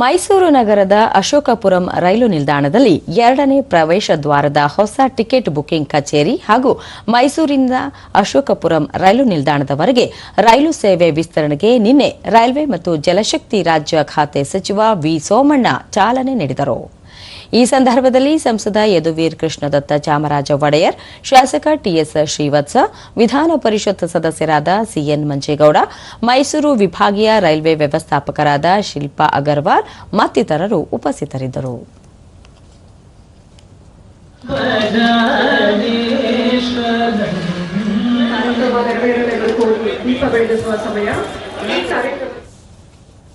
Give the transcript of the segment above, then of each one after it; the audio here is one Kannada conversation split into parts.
ಮೈಸೂರು ನಗರದ ಅಶೋಕಪುರಂ ರೈಲು ನಿಲ್ದಾಣದಲ್ಲಿ ಎರಡನೇ ಪ್ರವೇಶ ದ್ವಾರದ ಹೊಸ ಟಿಕೆಟ್ ಬುಕಿಂಗ್ ಕಚೇರಿ ಹಾಗೂ ಮೈಸೂರಿನಿಂದ ಅಶೋಕಪುರಂ ರೈಲು ನಿಲ್ದಾಣದವರೆಗೆ ರೈಲು ಸೇವೆ ವಿಸ್ತರಣೆಗೆ ನಿನ್ನೆ ರೈಲ್ವೆ ಮತ್ತು ಜಲಶಕ್ತಿ ರಾಜ್ಯ ಖಾತೆ ಸಚಿವ ವಿ ಸೋಮಣ್ಣ ಚಾಲನೆ ನೀಡಿದರು. ಈ ಸಂದರ್ಭದಲ್ಲಿ ಸಂಸದ ಯದುವೀರ್ ಕೃಷ್ಣದತ್ತ ಚಾಮರಾಜ ಒಡೆಯರ್ ಶಾಸಕ ಟಿಎಸ್ ಶ್ರೀವತ್ಸ ವಿಧಾನ ಪರಿಷತ್ ಸದಸ್ಯರಾದ ಸಿಎನ್ ಮಂಜೇಗೌಡ ಮೈಸೂರು ವಿಭಾಗೀಯ ರೈಲ್ವೆ ವ್ಯವಸ್ಥಾಪಕರಾದ ಶಿಲ್ಪಾ ಅಗರ್ವಾಲ್ ಮತ್ತಿತರರು ಉಪಸ್ಥಿತರಿದ್ದರು ಸಮಯ ಈ ಕಾರ್ಯಕ್ರಮ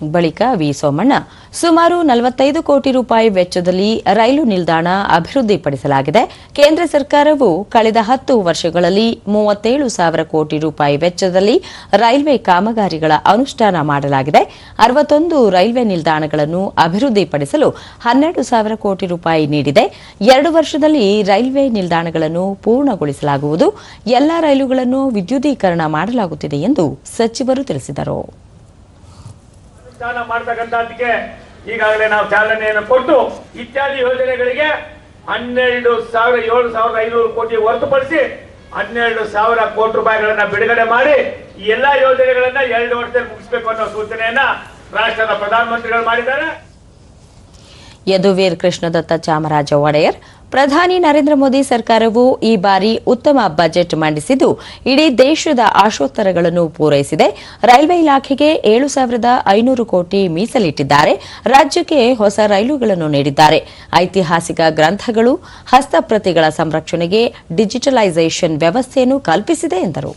ಬಳಿಕ ವಿ ಸೋಮಣ್ಣ ಸುಮಾರು ನಲವತ್ತೈದು ಕೋಟಿ ರೂಪಾಯಿ ವೆಚ್ಚದಲ್ಲಿ ರೈಲು ನಿಲ್ದಾಣ ಅಭಿವೃದ್ಧಿಪಡಿಸಲಾಗಿದೆ. ಕೇಂದ್ರ ಸರ್ಕಾರವು ಕಳೆದ ಹತ್ತು ವರ್ಷಗಳಲ್ಲಿ ಮೂವತ್ತೇಳು ಸಾವಿರ ಕೋಟಿ ರೂಪಾಯಿ ವೆಚ್ಚದಲ್ಲಿ ರೈಲ್ವೆ ಕಾಮಗಾರಿಗಳ ಅನುಷ್ಠಾನ ಮಾಡಲಾಗಿದೆ. ಅರವತ್ತೊಂದು ರೈಲ್ವೆ ನಿಲ್ದಾಣಗಳನ್ನು ಅಭಿವೃದ್ಧಿಪಡಿಸಲು ಹನ್ನೆರಡು ಸಾವಿರ ಕೋಟಿ ರೂಪಾಯಿ ನೀಡಿದೆ. ಎರಡು ವರ್ಷದಲ್ಲಿ ರೈಲ್ವೆ ನಿಲ್ದಾಣಗಳನ್ನು ಪೂರ್ಣಗೊಳಿಸಲಾಗುವುದು. ಎಲ್ಲ ರೈಲುಗಳನ್ನು ವಿದ್ಯುದೀಕರಣ ಮಾಡಲಾಗುತ್ತಿದೆ ಎಂದು ಸಚಿವರು ತಿಳಿಸಿದರು. ಅನುಷ್ಠಾನ ಮಾಡ್ತಕ್ಕಂಥದ್ದಕ್ಕೆ ಈಗಾಗಲೇ ನಾವು ಚಾಲನೆಯನ್ನು ಕೊಟ್ಟು ಇತ್ಯಾದಿ ಯೋಜನೆಗಳಿಗೆ ಹನ್ನೆರಡು ಸಾವಿರ, ಏಳು ಸಾವಿರದ ಐನೂರು ಕೋಟಿ ಹೊರತುಪಡಿಸಿ ಹನ್ನೆರಡು ಸಾವಿರ ಕೋಟಿ ರೂಪಾಯಿಗಳನ್ನ ಬಿಡುಗಡೆ ಮಾಡಿ ಎಲ್ಲಾ ಯೋಜನೆಗಳನ್ನ ಎರಡು ವರ್ಷದಲ್ಲಿ ಮುಗಿಸಬೇಕು ಅನ್ನೋ ಸೂಚನೆಯನ್ನ ರಾಷ್ಟ್ರದ ಪ್ರಧಾನಮಂತ್ರಿಗಳು ಮಾಡಿದ್ದಾರೆ. ಯದುವೀರ್ ಕೃಷ್ಣದತ್ತ ಚಾಮರಾಜ ಒಡೆಯರ್ ಪ್ರಧಾನಿ ನರೇಂದ್ರ ಮೋದಿ ಸರ್ಕಾರವು ಈ ಬಾರಿ ಉತ್ತಮ ಬಜೆಟ್ ಮಂಡಿಸಿದ್ದು, ಇಡೀ ದೇಶದ ಆಶೋತ್ತರಗಳನ್ನು ಪೂರೈಸಿದೆ. ರೈಲ್ವೆ ಇಲಾಖೆಗೆ ಏಳು ಸಾವಿರದ ಐನೂರು ಕೋಟಿ ಮೀಸಲಿಟ್ಟಿದ್ದಾರೆ. ರಾಜ್ಯಕ್ಕೆ ಹೊಸ ರೈಲುಗಳನ್ನು ನೀಡಿದ್ದಾರೆ. ಐತಿಹಾಸಿಕ ಗ್ರಂಥಗಳು, ಹಸ್ತಪ್ರತಿಗಳ ಸಂರಕ್ಷಣೆಗೆ ಡಿಜಿಟಲೈಸೇಷನ್ ವ್ಯವಸ್ಥೆಯನ್ನು ಕಲ್ಪಿಸಿದೆ ಎಂದರು.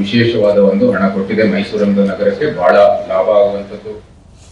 ವಿಶೇಷವಾದ ಒಂದು ಹಣ ಕೊಟ್ಟಿದೆ ನಗರಕ್ಕೆ. ಬಹಳ ಲಾಭ ಆಗುವಂತದ್ದು